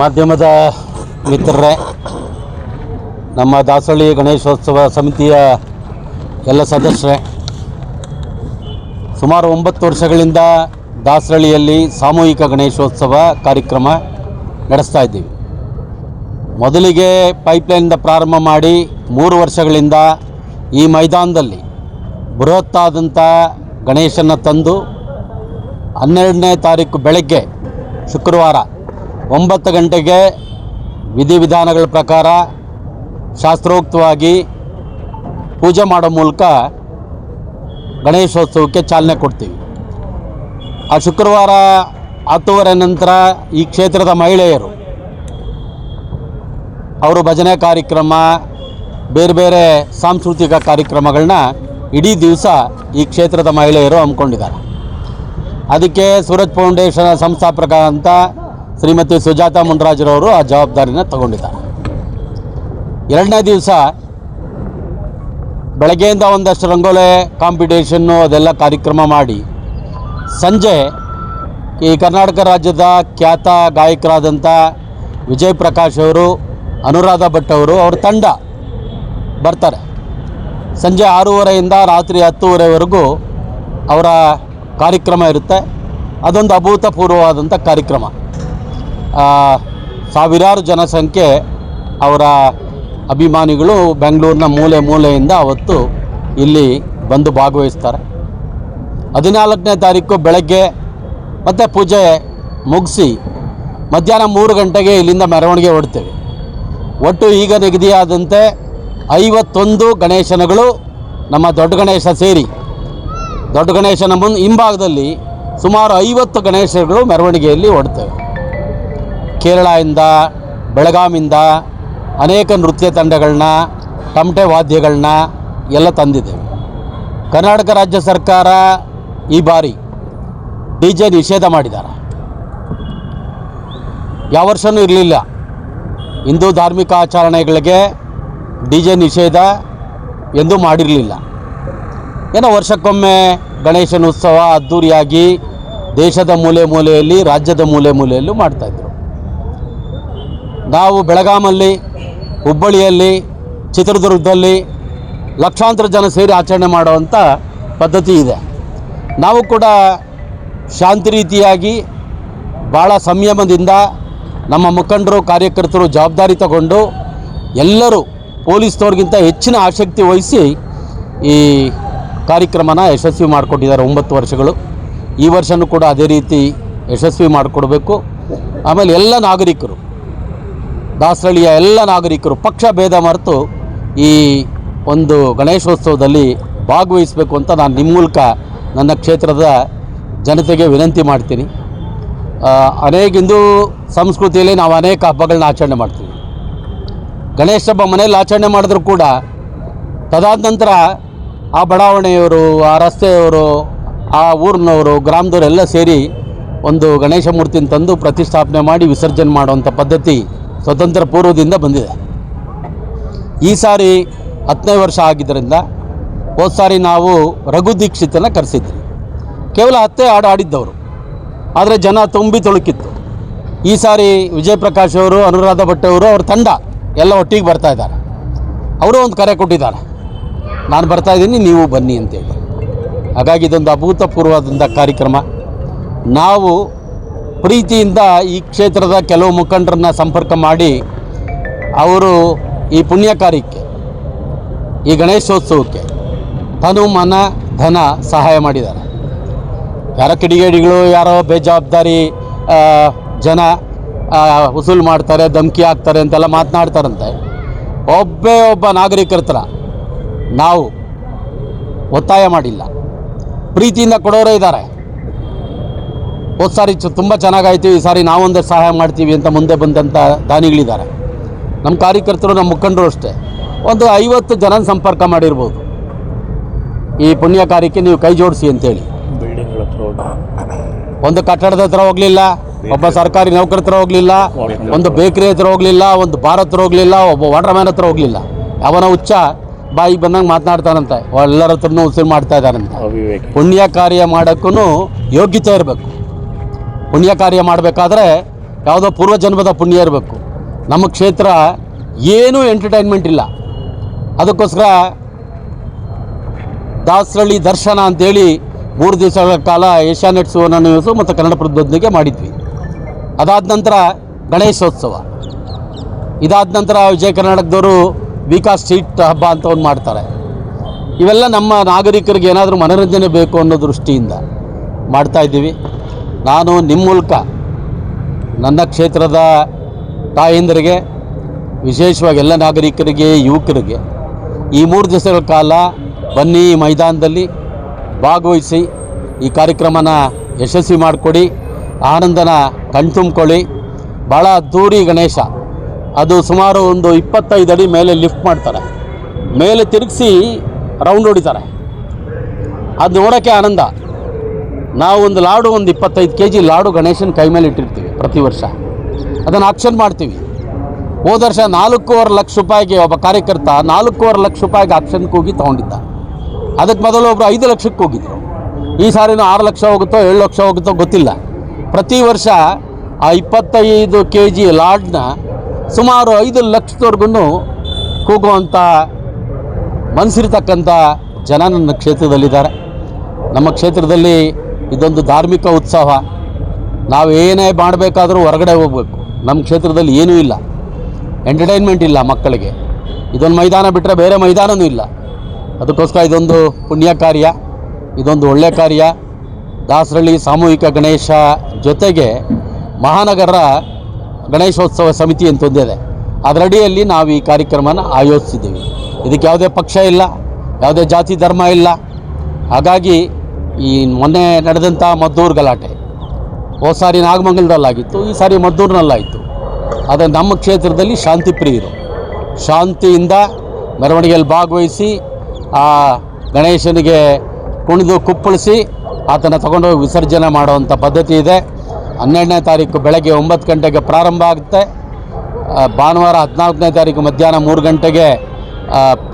ಮಾಧ್ಯಮದ ಮಿತ್ರರೇ, ನಮ್ಮ ದಾಸಹಳ್ಳಿ ಗಣೇಶೋತ್ಸವ ಸಮಿತಿಯ ಎಲ್ಲ ಸದಸ್ಯರೇ, ಸುಮಾರು ಒಂಬತ್ತು ವರ್ಷಗಳಿಂದ ದಾಸರಳ್ಳಿಯಲ್ಲಿ ಸಾಮೂಹಿಕ ಗಣೇಶೋತ್ಸವ ಕಾರ್ಯಕ್ರಮ ನಡೆಸ್ತಾ ಇದ್ದೀವಿ. ಮೊದಲಿಗೆ ಪೈಪ್ಲೈನಿಂದ ಪ್ರಾರಂಭ ಮಾಡಿ ಮೂರು ವರ್ಷಗಳಿಂದ ಈ ಮೈದಾನದಲ್ಲಿ ಬೃಹತ್ತಾದಂಥ ಗಣೇಶನ ತಂದು ಹನ್ನೆರಡನೇ ತಾರೀಕು ಬೆಳಗ್ಗೆ ಶುಕ್ರವಾರ ಒಂಬತ್ತು ಗಂಟೆಗೆ ವಿಧಿವಿಧಾನಗಳ ಪ್ರಕಾರ ಶಾಸ್ತ್ರೋಕ್ತವಾಗಿ ಪೂಜೆ ಮಾಡೋ ಮೂಲಕ ಗಣೇಶೋತ್ಸವಕ್ಕೆ ಚಾಲನೆ ಕೊಡ್ತೀವಿ. ಆ ಶುಕ್ರವಾರ ಹತ್ತುವರೆ ನಂತರ ಈ ಕ್ಷೇತ್ರದ ಮಹಿಳೆಯರು, ಅವರು ಭಜನೆ ಕಾರ್ಯಕ್ರಮ, ಬೇರೆ ಬೇರೆ ಸಾಂಸ್ಕೃತಿಕ ಕಾರ್ಯಕ್ರಮಗಳನ್ನ ಇಡೀ ದಿವಸ ಈ ಕ್ಷೇತ್ರದ ಮಹಿಳೆಯರು ಹಮ್ಮಿಕೊಂಡಿದ್ದಾರೆ. ಅದಕ್ಕೆ ಸೂರಜ್ ಫೌಂಡೇಶನ್ ಸಂಸ್ಥಾಪಕ ಅಂತ ಶ್ರೀಮತಿ ಸುಜಾತ ಮುಂಡರಾಜರವರು ಆ ಜವಾಬ್ದಾರಿನ ತಗೊಂಡಿದ್ದಾರೆ. ಎರಡನೇ ದಿವಸ ಬೆಳಗ್ಗೆಯಿಂದ ಒಂದಷ್ಟು ರಂಗೋಲೆ ಕಾಂಪಿಟೇಷನ್ನು ಅದೆಲ್ಲ ಕಾರ್ಯಕ್ರಮ ಮಾಡಿ ಸಂಜೆ ಈ ಕರ್ನಾಟಕ ರಾಜ್ಯದ ಖ್ಯಾತ ಗಾಯಕರಾದಂಥ ವಿಜಯ್ ಪ್ರಕಾಶ್ ಅವರು, ಅನುರಾಧ ಭಟ್ ಅವರು, ಅವ್ರ ತಂಡ ಬರ್ತಾರೆ. ಸಂಜೆ ಆರೂವರೆಯಿಂದ ರಾತ್ರಿ ಹತ್ತುವರೆವರೆಗೂ ಅವರ ಕಾರ್ಯಕ್ರಮ ಇರುತ್ತೆ. ಅದೊಂದು ಅಭೂತಪೂರ್ವವಾದಂಥ ಕಾರ್ಯಕ್ರಮ. ಸಾವಿರಾರು ಜನಸಂಖ್ಯೆ ಅವರ ಅಭಿಮಾನಿಗಳು ಬೆಂಗಳೂರಿನ ಮೂಲೆ ಮೂಲೆಯಿಂದ ಅವತ್ತು ಇಲ್ಲಿ ಬಂದು ಭಾಗವಹಿಸ್ತಾರೆ. ಹದಿನಾಲ್ಕನೇ ತಾರೀಕು ಬೆಳಗ್ಗೆ ಮತ್ತು ಪೂಜೆ ಮುಗಿಸಿ ಮಧ್ಯಾಹ್ನ ಮೂರು ಗಂಟೆಗೆ ಇಲ್ಲಿಂದ ಮೆರವಣಿಗೆ ಹೊಡ್ತೇವೆ ಒಟ್ಟು ಈಗ ನಿಗದಿಯಾದಂತೆ ಐವತ್ತೊಂದು ಗಣೇಶನಗಳು ನಮ್ಮ ದೊಡ್ಡ ಗಣೇಶ ಸೇರಿ, ದೊಡ್ಡ ಗಣೇಶನ ಮುಂದೆ ಹಿಂಭಾಗದಲ್ಲಿ ಸುಮಾರು ಐವತ್ತು ಗಣೇಶಗಳು ಮೆರವಣಿಗೆಯಲ್ಲಿ ಹೊಡ್ತೇವೆ ಕೇರಳದಿಂದ ಬೆಳಗಾಮಿಂದ ಅನೇಕ ನೃತ್ಯ ತಂಡಗಳನ್ನ, ತಮಟೆ ವಾದ್ಯಗಳನ್ನ ಎಲ್ಲ ತಂದಿದ್ದೇವೆ. ಕರ್ನಾಟಕ ರಾಜ್ಯ ಸರ್ಕಾರ ಈ ಬಾರಿ ಡಿ ಜೆ ನಿಷೇಧ ಮಾಡಿದ್ದಾರೆ. ಯಾವ ವರ್ಷವೂ ಇರಲಿಲ್ಲ. ಹಿಂದೂ ಧಾರ್ಮಿಕ ಆಚರಣೆಗಳಿಗೆ ಡಿ ಜೆ ನಿಷೇಧ ಎಂದೂ ಮಾಡಿರಲಿಲ್ಲ. ಏನೋ ವರ್ಷಕ್ಕೊಮ್ಮೆ ಗಣೇಶನ ಉತ್ಸವ ಅದ್ದೂರಿಯಾಗಿ ದೇಶದ ಮೂಲೆ ಮೂಲೆಯಲ್ಲಿ, ರಾಜ್ಯದ ಮೂಲೆ ಮೂಲೆಯಲ್ಲೂ ಮಾಡ್ತಾಯಿದ್ರು ನಾವು ಬೆಳಗಾಮಲ್ಲಿ, ಹುಬ್ಬಳ್ಳಿಯಲ್ಲಿ, ಚಿತ್ರದುರ್ಗದಲ್ಲಿ ಲಕ್ಷಾಂತರ ಜನ ಸೇರಿ ಆಚರಣೆ ಮಾಡುವಂಥ ಪದ್ಧತಿ ಇದೆ. ನಾವು ಕೂಡ ಶಾಂತಿ ರೀತಿಯಾಗಿ ಭಾಳ ಸಂಯಮದಿಂದ ನಮ್ಮ ಮುಖಂಡರು, ಕಾರ್ಯಕರ್ತರು ಜವಾಬ್ದಾರಿ ತಗೊಂಡು ಎಲ್ಲರೂ ಪೊಲೀಸ್ನವ್ರಿಗಿಂತ ಹೆಚ್ಚಿನ ಆಸಕ್ತಿ ವಹಿಸಿ ಈ ಕಾರ್ಯಕ್ರಮನ ಯಶಸ್ವಿ ಮಾಡಿಕೊಟ್ಟಿದ್ದಾರೆ ಒಂಬತ್ತು ವರ್ಷಗಳು. ಈ ವರ್ಷನೂ ಕೂಡ ಅದೇ ರೀತಿ ಯಶಸ್ವಿ ಮಾಡಿಕೊಡ್ಬೇಕು. ಆಮೇಲೆ ಎಲ್ಲ ನಾಗರಿಕರು ದಾಸರಳ್ಳಿಯ ಎಲ್ಲ ನಾಗರಿಕರು ಪಕ್ಷ ಭೇದ ಮರೆತು ಈ ಒಂದು ಗಣೇಶೋತ್ಸವದಲ್ಲಿ ಭಾಗವಹಿಸಬೇಕು ಅಂತ ನಾನು ನಿಮ್ಮ ಮೂಲಕ ನನ್ನ ಕ್ಷೇತ್ರದ ಜನತೆಗೆ ವಿನಂತಿ ಮಾಡ್ತೀನಿ. ಅನೇಕ ಹಿಂದೂ ಸಂಸ್ಕೃತಿಯಲ್ಲಿ ನಾವು ಅನೇಕ ಹಬ್ಬಗಳನ್ನ ಆಚರಣೆ ಮಾಡ್ತೀವಿ. ಗಣೇಶ ಹಬ್ಬ ಮನೆಯಲ್ಲಿ ಆಚರಣೆ ಮಾಡಿದ್ರು ಕೂಡ ತದಾದ ನಂತರ ಆ ಬಡಾವಣೆಯವರು, ಆ ರಸ್ತೆಯವರು, ಆ ಊರಿನವರು, ಗ್ರಾಮದವರೆಲ್ಲ ಸೇರಿ ಒಂದು ಗಣೇಶ ಮೂರ್ತಿನ ತಂದು ಪ್ರತಿಷ್ಠಾಪನೆ ಮಾಡಿ ವಿಸರ್ಜನೆ ಮಾಡುವಂಥ ಪದ್ಧತಿ ಸ್ವತಂತ್ರ ಪೂರ್ವದಿಂದ ಬಂದಿದೆ. ಈ ಸಾರಿ ಹತ್ತನೇ ವರ್ಷ ಆಗಿದ್ದರಿಂದ ಹೋದ ಸಾರಿ ನಾವು ರಘು ದೀಕ್ಷಿತನ ಕರೆಸಿದ್ವಿ. ಕೇವಲ ಹತ್ತೇ ಹಾಡು ಆಡಿದ್ದವರು ಆದರೆ ಜನ ತುಂಬಿ ತೊಳುಕಿತ್ತು. ಈ ಸಾರಿ ವಿಜಯ್ ಪ್ರಕಾಶ್ ಅವರು, ಅನುರಾಧ ಭಟ್ ಅವರು, ಅವ್ರ ತಂಡ ಎಲ್ಲ ಒಟ್ಟಿಗೆ ಬರ್ತಾ ಇದ್ದಾರೆ. ಅವರು ಒಂದು ಕರೆ ಕೊಟ್ಟಿದ್ದಾರೆ. ನಾನು ಬರ್ತಾ ಇದ್ದೀನಿ, ನೀವು ಬನ್ನಿ ಅಂತೇಳಿ. ಹಾಗಾಗಿ ಇದೊಂದು ಅಭೂತಪೂರ್ವವಾದಂಥ ಕಾರ್ಯಕ್ರಮ. ನಾವು ಪ್ರೀತಿಯಿಂದ ಈ ಕ್ಷೇತ್ರದ ಕೆಲವು ಮುಖಂಡರನ್ನ ಸಂಪರ್ಕ ಮಾಡಿ ಅವರು ಈ ಪುಣ್ಯ ಕಾರ್ಯಕ್ಕೆ ಈ ಗಣೇಶೋತ್ಸವಕ್ಕೆ ತನು ಮನ, ಧನ ಸಹಾಯ ಮಾಡಿದ್ದಾರೆ. ಯಾರೋ ಕಿಡಿಗೇಡಿಗಳು, ಯಾರೋ ಬೇಜವಾಬ್ದಾರಿ ಜನ ವಸೂಲು ಮಾಡ್ತಾರೆ, ಧಮಕಿ ಹಾಕ್ತಾರೆ ಅಂತೆಲ್ಲ ಮಾತನಾಡ್ತಾರಂತೆ. ಒಬ್ಬೇ ಒಬ್ಬ ನಾಗರಿಕರ ಹತ್ರ ನಾವು ಒತ್ತಾಯ ಮಾಡಿಲ್ಲ. ಪ್ರೀತಿಯಿಂದ ಕೊಡೋರೇ ಇದ್ದಾರೆ. ಹೋದ ಸಾರಿ ಚ ತುಂಬ ಚೆನ್ನಾಗಾಯ್ತು ಈ ಸಾರಿ ನಾವೊಂದು ಸಹಾಯ ಮಾಡ್ತೀವಿ ಅಂತ ಮುಂದೆ ಬಂದಂಥ ದಾನಿಗಳಿದ್ದಾರೆ. ನಮ್ಮ ಕಾರ್ಯಕರ್ತರು ನಮ್ಮ ಮುಖಂಡರು ಅಷ್ಟೇ. ಒಂದು ಐವತ್ತು ಜನ ಸಂಪರ್ಕ ಮಾಡಿರ್ಬೋದು. ಈ ಪುಣ್ಯ ಕಾರ್ಯಕ್ಕೆ ನೀವು ಕೈ ಜೋಡಿಸಿ ಅಂತೇಳಿ. ಒಂದು ಕಟ್ಟಡದ ಹತ್ರ ಹೋಗಲಿಲ್ಲ ಒಬ್ಬ ಸರ್ಕಾರಿ ನೌಕರ ಹತ್ರ ಹೋಗಲಿಲ್ಲ ಒಂದು ಬೇಕರಿ ಹತ್ರ ಹೋಗಲಿಲ್ಲ ಒಂದು ಬಾರ್ ಹತ್ರ ಹೋಗಲಿಲ್ಲ ಒಬ್ಬ ವಾಟರ್ ಮ್ಯಾನ್ ಹತ್ರ ಹೋಗಲಿಲ್ಲ. ಅವನ ಹುಚ್ಚ ಬಾಯಿಗೆ ಬಂದಂಗೆ ಮಾತನಾಡ್ತಾನಂತೆ. ಎಲ್ಲರ ಹತ್ರನೂ ಉಸಿರು ಮಾಡ್ತಾ ಇದ್ದಾನಂತೆ. ಪುಣ್ಯ ಕಾರ್ಯ ಮಾಡೋಕ್ಕೂ ಯೋಗ್ಯತೆ ಇರಬೇಕು. ಪುಣ್ಯ ಕಾರ್ಯ ಮಾಡಬೇಕಾದ್ರೆ ಯಾವುದೋ ಪೂರ್ವಜನ್ಮದ ಪುಣ್ಯ ಇರಬೇಕು. ನಮ್ಮ ಕ್ಷೇತ್ರ ಏನೂ ಎಂಟರ್ಟೈನ್ಮೆಂಟ್ ಇಲ್ಲ. ಅದಕ್ಕೋಸ್ಕರ ದಾಸರಳ್ಳಿ ದರ್ಶನ ಅಂತೇಳಿ ಮೂರು ದಿವಸಗಳ ಕಾಲ ಏಷ್ಯಾನೆಟ್ ಸುವರ್ಣ ನ್ಯೂಸು ಮತ್ತು ಕನ್ನಡಪ್ರಭದೊಂದಿಗೆ ಮಾಡಿದ್ವಿ. ಅದಾದ ನಂತರ ಗಣೇಶೋತ್ಸವ. ಇದಾದ ನಂತರ ವಿಜಯ ಕರ್ನಾಟಕದವರು ವಿಕಾಸ್ ಸ್ಟ್ರೀಟ್ ಹಬ್ಬ ಅಂತ ಒಂದು ಮಾಡ್ತಾರೆ. ಇವೆಲ್ಲ ನಮ್ಮ ನಾಗರಿಕರಿಗೆ ಏನಾದರೂ ಮನೋರಂಜನೆ ಬೇಕು ಅನ್ನೋ ದೃಷ್ಟಿಯಿಂದ ಮಾಡ್ತಾ ಇದ್ದೀವಿ. ನಾನು ನಿಮ್ಮ ಮೂಲಕ ನನ್ನ ಕ್ಷೇತ್ರದ ತಾಯಂದರಿಗೆ, ವಿಶೇಷವಾಗಿ ಎಲ್ಲ ನಾಗರಿಕರಿಗೆ, ಯುವಕರಿಗೆ ಈ ಮೂರು ದಿವಸಗಳ ಕಾಲ ಬನ್ನಿ ಮೈದಾನದಲ್ಲಿ ಭಾಗವಹಿಸಿ ಈ ಕಾರ್ಯಕ್ರಮನ ಯಶಸ್ವಿ ಮಾಡಿಕೊಡಿ, ಆನಂದನ ಕಣ್ತುಂಬ್ಕೊಳ್ಳಿ ಭಾಳ ದೂರಿ ಗಣೇಶ. ಅದು ಸುಮಾರು ಒಂದು ಇಪ್ಪತ್ತೈದು ಅಡಿ ಮೇಲೆ ಲಿಫ್ಟ್ ಮಾಡ್ತಾರೆ. ಮೇಲೆ ತಿರುಗಿಸಿ ರೌಂಡ್ ಹೊಡಿತಾರೆ. ಅದು ನೋಡೋಕ್ಕೆ ಆನಂದ. ನಾವು ಒಂದು ಲಾಡು, ಒಂದು ಇಪ್ಪತ್ತೈದು ಕೆ ಜಿ ಲಾಡು ಗಣೇಶನ ಕೈ ಮೇಲೆ ಇಟ್ಟಿರ್ತೀವಿ ಪ್ರತಿ ವರ್ಷ. ಅದನ್ನು ಆಕ್ಷನ್ ಮಾಡ್ತೀವಿ. ಹೋದ ವರ್ಷ ನಾಲ್ಕೂವರೆ ಲಕ್ಷ ರೂಪಾಯಿಗೆ ಒಬ್ಬ ಕಾರ್ಯಕರ್ತ ನಾಲ್ಕೂವರೆ ಲಕ್ಷ ರೂಪಾಯಿಗೆ ಆಕ್ಷನ್ಗೆ ಹೋಗಿ ತೊಗೊಂಡಿದ್ದ. ಅದಕ್ಕೆ ಮೊದಲು ಒಬ್ಬರು ಐದು ಲಕ್ಷಕ್ಕೆ ಹೋಗಿದ್ರು. ಈ ಸಾರಿನೂ ಆರು ಲಕ್ಷ ಹೋಗುತ್ತೋ, ಏಳು ಲಕ್ಷ ಹೋಗುತ್ತೋ ಗೊತ್ತಿಲ್ಲ. ಪ್ರತಿ ವರ್ಷ ಆ ಇಪ್ಪತ್ತೈದು ಕೆ ಜಿ ಲಾಡ್ನ ಸುಮಾರು ಐದು ಲಕ್ಷದವರೆಗೂ ಕೂಗುವಂಥ ಮನಸ್ಸಿರ್ತಕ್ಕಂಥ ಜನ ನನ್ನ ಕ್ಷೇತ್ರದಲ್ಲಿದ್ದಾರೆ. ನಮ್ಮ ಕ್ಷೇತ್ರದಲ್ಲಿ ಇದೊಂದು ಧಾರ್ಮಿಕ ಉತ್ಸವ. ನಾವು ಏನೇ ಮಾಡಬೇಕಾದ್ರೂ ಹೊರಗಡೆ ಹೋಗಬೇಕು. ನಮ್ಮ ಕ್ಷೇತ್ರದಲ್ಲಿ ಏನೂ ಇಲ್ಲ. ಎಂಟರ್ಟೈನ್ಮೆಂಟ್ ಇಲ್ಲ ಮಕ್ಕಳಿಗೆ. ಇದೊಂದು ಮೈದಾನ ಬಿಟ್ಟರೆ ಬೇರೆ ಮೈದಾನವೂ ಇಲ್ಲ. ಅದಕ್ಕೋಸ್ಕರ ಇದೊಂದು ಪುಣ್ಯ ಕಾರ್ಯ, ಇದೊಂದು ಒಳ್ಳೆಯ ಕಾರ್ಯ. ದಾಸರಳ್ಳಿ ಸಾಮೂಹಿಕ ಗಣೇಶ ಜೊತೆಗೆ ಮಹಾನಗರ ಗಣೇಶೋತ್ಸವ ಸಮಿತಿ ಅಂತ ಅದರಡಿಯಲ್ಲಿ ನಾವು ಈ ಕಾರ್ಯಕ್ರಮನ ಆಯೋಜಿಸಿದ್ದೀವಿ. ಇದಕ್ಕೆ ಯಾವುದೇ ಪಕ್ಷ ಇಲ್ಲ, ಯಾವುದೇ ಜಾತಿ ಧರ್ಮ ಇಲ್ಲ. ಹಾಗಾಗಿ ಈ ಮೊನ್ನೆ ನಡೆದಂಥ ಮದ್ದೂರು ಗಲಾಟೆ ಹೋದ ಸಾರಿ ನಾಗಮಂಗಲದಲ್ಲಾಗಿತ್ತು, ಈ ಸಾರಿ ಮದ್ದೂರಿನಲ್ಲಾಯಿತು. ಆದರೆ ನಮ್ಮ ಕ್ಷೇತ್ರದಲ್ಲಿ ಶಾಂತಿ ಪ್ರಿಯರು. ಶಾಂತಿಯಿಂದ ಮೆರವಣಿಗೆಯಲ್ಲಿ ಭಾಗವಹಿಸಿ, ಆ ಗಣೇಶನಿಗೆ ಕುಣಿದು ಕುಪ್ಪಳಿಸಿ, ಆತನ ತಗೊಂಡೋಗಿ ವಿಸರ್ಜನೆ ಮಾಡುವಂಥ ಪದ್ಧತಿ ಇದೆ. ಹನ್ನೆರಡನೇ ತಾರೀಕು ಬೆಳಗ್ಗೆ ಒಂಬತ್ತು ಗಂಟೆಗೆ ಪ್ರಾರಂಭ ಆಗುತ್ತೆ. ಭಾನುವಾರ ಹದಿನಾಲ್ಕನೇ ತಾರೀಕು ಮಧ್ಯಾಹ್ನ ಮೂರು ಗಂಟೆಗೆ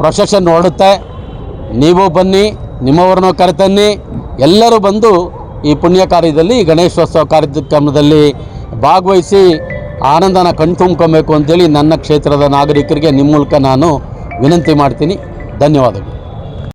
ಪ್ರೊಸೆಷನ್ ಹೊರಡುತ್ತೆ ನೀವು ಬನ್ನಿ, ನಿಮ್ಮವರನ್ನು ಕರೆತನ್ನಿ ಎಲ್ಲರೂ ಬಂದು ಈ ಪುಣ್ಯ ಕಾರ್ಯದಲ್ಲಿ ಗಣೇಶೋತ್ಸವ ಕಾರ್ಯಕ್ರಮದಲ್ಲಿ ಭಾಗವಹಿಸಿ ಆನಂದನ ಕಣ್ತುಂಬ್ಕೊಬೇಕು ಅಂತೇಳಿ ನನ್ನ ಕ್ಷೇತ್ರದ ನಾಗರಿಕರಿಗೆ ನಿಮ್ಮ ಮೂಲಕ ನಾನು ವಿನಂತಿ ಮಾಡ್ತೀನಿ. ಧನ್ಯವಾದಗಳು.